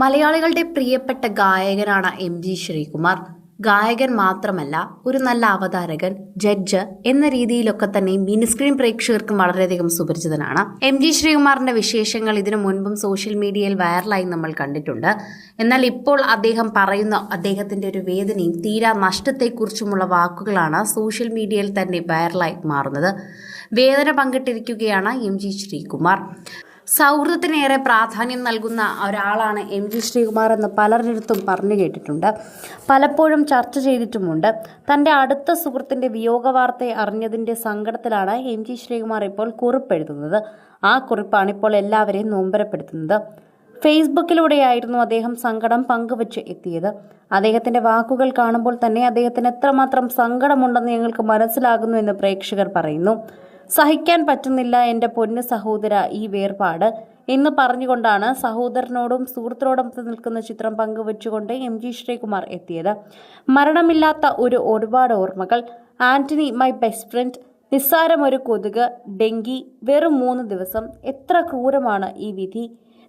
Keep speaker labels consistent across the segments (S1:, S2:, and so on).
S1: മലയാളികളുടെ പ്രിയപ്പെട്ട ഗായകനാണ് M G Sreekumar. ഗായകൻ മാത്രമല്ല ഒരു നല്ല അവതാരകൻ ജഡ്ജ് എന്ന രീതിയിലൊക്കെ തന്നെ മിനിസ്ക്രീൻ പ്രേക്ഷകർക്കും വളരെയധികം സുപരിചിതനാണ്. എം ജി ശ്രീകുമാറിന്റെ വിശേഷങ്ങൾ ഇതിനു മുൻപും സോഷ്യൽ മീഡിയയിൽ വൈറലായി നമ്മൾ കണ്ടിട്ടുണ്ട്. എന്നാൽ ഇപ്പോൾ അദ്ദേഹം പറയുന്ന അദ്ദേഹത്തിന്റെ ഒരു വേദനയും തീരാ നഷ്ടത്തെക്കുറിച്ചുമുള്ള വാക്കുകളാണ് സോഷ്യൽ മീഡിയയിൽ തന്നെ വൈറലായി മാറുന്നത്. വേദന പങ്കിട്ടിരിക്കുകയാണ് എം ജി ശ്രീകുമാർ. സൗഹൃദത്തിനേറെ പ്രാധാന്യം നൽകുന്ന ഒരാളാണ് എം ജി ശ്രീകുമാർ എന്ന് പലരിടത്തും പറഞ്ഞു കേട്ടിട്ടുണ്ട്. പലപ്പോഴും ചർച്ച ചെയ്തിട്ടുമുണ്ട്. തന്റെ അടുത്ത സുഹൃത്തിന്റെ വിയോഗ വാർത്തയെ അറിഞ്ഞതിന്റെ സങ്കടത്തിലാണ് എം ജി ശ്രീകുമാർ ഇപ്പോൾ കുറിപ്പെഴുതുന്നത്. ആ കുറിപ്പാണ് ഇപ്പോൾ എല്ലാവരെയും നോമ്പരപ്പെടുത്തുന്നത്. ഫേസ്ബുക്കിലൂടെയായിരുന്നു അദ്ദേഹം സങ്കടം പങ്കുവച്ച് എത്തിയത്. അദ്ദേഹത്തിന്റെ വാക്കുകൾ കാണുമ്പോൾ തന്നെ അദ്ദേഹത്തിന് എത്രമാത്രം സങ്കടമുണ്ടെന്ന് ഞങ്ങൾക്ക് മനസ്സിലാകുന്നു എന്ന് പ്രേക്ഷകർ പറയുന്നു. സഹിക്കാൻ പറ്റുന്നില്ല എന്റെ പൊന്നു സഹോദര ഈ വേർപാട്. എന്ന് പറഞ്ഞുകൊണ്ടാണ് സഹോദരനോടും സുഹൃത്തിനോടൊപ്പം നിൽക്കുന്ന ചിത്രം പങ്കുവച്ചുകൊണ്ട് എം ജി ശ്രീകുമാർ എത്തിയത്. മരണമില്ലാത്ത ഒരു ഒരുപാട് ഓർമ്മകൾ. Antony my best friend. നിസ്സാരം ഒരു കൊതുക്. ഡെങ്കി. വെറും മൂന്ന് ദിവസം. എത്ര ക്രൂരമാണ് ഈ വിധി.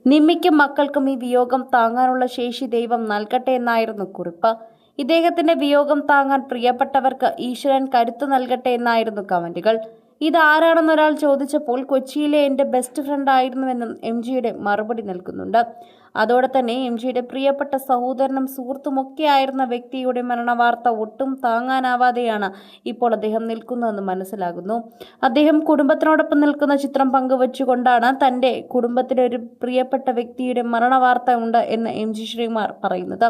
S1: നിമ്മിക്കും മക്കൾക്കും ഈ വിയോഗം താങ്ങാനുള്ള ശേഷി ദൈവം നൽകട്ടെ എന്നായിരുന്നു കുറിപ്പ്. ഇദ്ദേഹത്തിന്റെ വിയോഗം താങ്ങാൻ പ്രിയപ്പെട്ടവർക്ക് ഈശ്വരൻ കരുത്തു നൽകട്ടെ എന്നായിരുന്നു കമന്റുകൾ. ഇതാരാണെന്ന് ഒരാൾ ചോദിച്ചപ്പോൾ കൊച്ചിയിലെ എന്റെ ബെസ്റ്റ് ഫ്രണ്ട് ആയിരുന്നുവെന്നും എം ജിയുടെ മറുപടി നൽകുന്നുണ്ട്. അതോടെ തന്നെ എം ജിയുടെ പ്രിയപ്പെട്ട സഹോദരനും സുഹൃത്തുമൊക്കെ ആയിരുന്ന വ്യക്തിയുടെ മരണവാർത്ത ഒട്ടും താങ്ങാനാവാതെയാണ് ഇപ്പോൾ അദ്ദേഹം നിൽക്കുന്നതെന്ന് മനസ്സിലാകുന്നു. അദ്ദേഹം കുടുംബത്തിനോടൊപ്പം നിൽക്കുന്ന ചിത്രം പങ്കുവച്ചുകൊണ്ടാണ് തന്റെ കുടുംബത്തിലെ ഒരു പ്രിയപ്പെട്ട വ്യക്തിയുടെ മരണവാർത്ത ഉണ്ട് എന്ന് എം ജി ശ്രീകുമാർ പറയുന്നത്.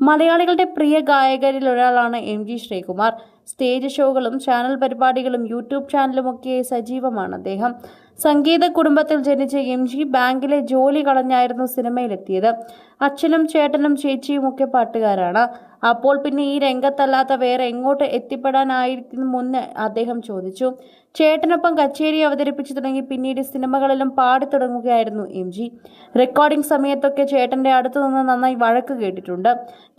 S1: മലയാളികളുടെ പ്രിയ ഗായകരിൽ ഒരാളാണ് എം ജി ശ്രീകുമാർ. സ്റ്റേജ് ഷോകളും ചാനൽ പരിപാടികളും യൂട്യൂബ് ചാനലുമൊക്കെ സജീവമാണ് അദ്ദേഹം. സംഗീത കുടുംബത്തിൽ ജനിച്ച എം ജി ബാങ്കിലെ ജോലി കളഞ്ഞായിരുന്നു സിനിമയിലെത്തിയത്. അച്ഛനും ചേട്ടനും ചേച്ചിയും ഒക്കെ പാട്ടുകാരാണ്. അപ്പോൾ പിന്നെ ഈ രംഗത്തല്ലാത്ത വേറെ എങ്ങോട്ട് എത്തിപ്പെടാനായിരിക്കും മുന്ന് അദ്ദേഹം ചോദിച്ചു. ചേട്ടനൊപ്പം കച്ചേരി അവതരിപ്പിച്ചു തുടങ്ങി പിന്നീട് സിനിമകളിലും പാടി തുടങ്ങുകയായിരുന്നു എം ജി. റെക്കോർഡിംഗ് സമയത്തൊക്കെ ചേട്ടന്റെ അടുത്തു നിന്ന് നന്നായി വഴക്ക് കേട്ടിട്ടുണ്ട്.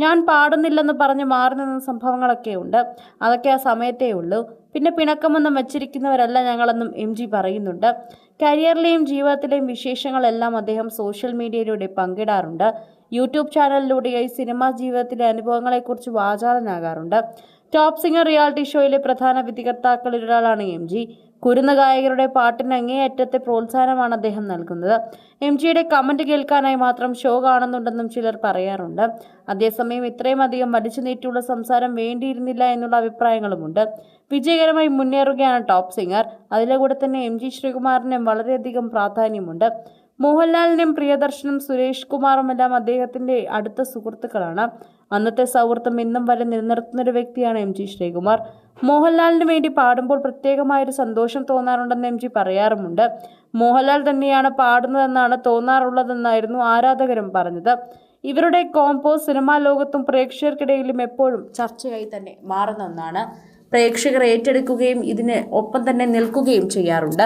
S1: ഞാൻ പാടുന്നില്ലെന്ന് പറഞ്ഞ് മാറി നിന്ന സംഭവങ്ങളൊക്കെ ഉണ്ട്. അതൊക്കെ ആ സമയത്തേ ഉള്ളൂ. പിന്നെ പിണക്കമൊന്നും വച്ചിരിക്കുന്നവരല്ല ഞങ്ങളെന്നും എം ജി പറയുന്നുണ്ട്. കരിയറിലെയും ജീവിതത്തിലെയും വിശേഷങ്ങളെല്ലാം അദ്ദേഹം സോഷ്യൽ മീഡിയയിലൂടെ പങ്കിടാറുണ്ട്. യൂട്യൂബ് ചാനലിലൂടെയായി സിനിമാ ജീവിതത്തിലെ അനുഭവങ്ങളെക്കുറിച്ച് വാചാലനാകാറുണ്ട്. ടോപ്പ് സിംഗർ റിയാലിറ്റി ഷോയിലെ പ്രധാന വിധികർത്താക്കളിൽ ഒരാളാണ് എം ജി. കുരുന്ന ഗായകരുടെ പാട്ടിന് അങ്ങേയറ്റത്തെ പ്രോത്സാഹനമാണ് അദ്ദേഹം നൽകുന്നത്. എം ജിയുടെ കമന്റ് കേൾക്കാനായി മാത്രം ഷോ കാണുന്നുണ്ടെന്നും ചിലർ പറയാറുണ്ട്. അതേസമയം ഇത്രയും അധികം വലിച്ചു നീട്ടിയുള്ള സംസാരം വേണ്ടിയിരുന്നില്ല എന്നുള്ള അഭിപ്രായങ്ങളുമുണ്ട്. വിജയകരമായി മുന്നേറുകയാണ് ടോപ്പ് സിംഗർ. അതിലെ കൂടെ തന്നെ എം ജി ശ്രീകുമാറിനും വളരെയധികം പ്രാധാന്യമുണ്ട്. മോഹൻലാലിനും പ്രിയദർശനും സുരേഷ് കുമാറുമെല്ലാം അദ്ദേഹത്തിന്റെ അടുത്ത സുഹൃത്തുക്കളാണ്. അന്നത്തെ സൗഹൃദം ഇന്നും വരെ നിലനിർത്തുന്ന ഒരു വ്യക്തിയാണ് എം ജി ശ്രീകുമാർ. മോഹൻലാലിന് വേണ്ടി പാടുമ്പോൾ പ്രത്യേകമായൊരു സന്തോഷം തോന്നാറുണ്ടെന്ന് എം ജി പറയാറുമുണ്ട്. മോഹൻലാൽ തന്നെയാണ് പാടുന്നതെന്നാണ് തോന്നാറുള്ളതെന്നായിരുന്നു ആരാധകരും പറഞ്ഞത്. ഇവരുടെ കോംപോ സിനിമാ ലോകത്തും പ്രേക്ഷകർക്കിടയിലും എപ്പോഴും ചർച്ചയായി തന്നെ മാറുന്ന ഒന്നാണ്. പ്രേക്ഷകർ ഏറ്റെടുക്കുകയും ഇതിന് ഒപ്പം തന്നെ നിൽക്കുകയും ചെയ്യാറുണ്ട്.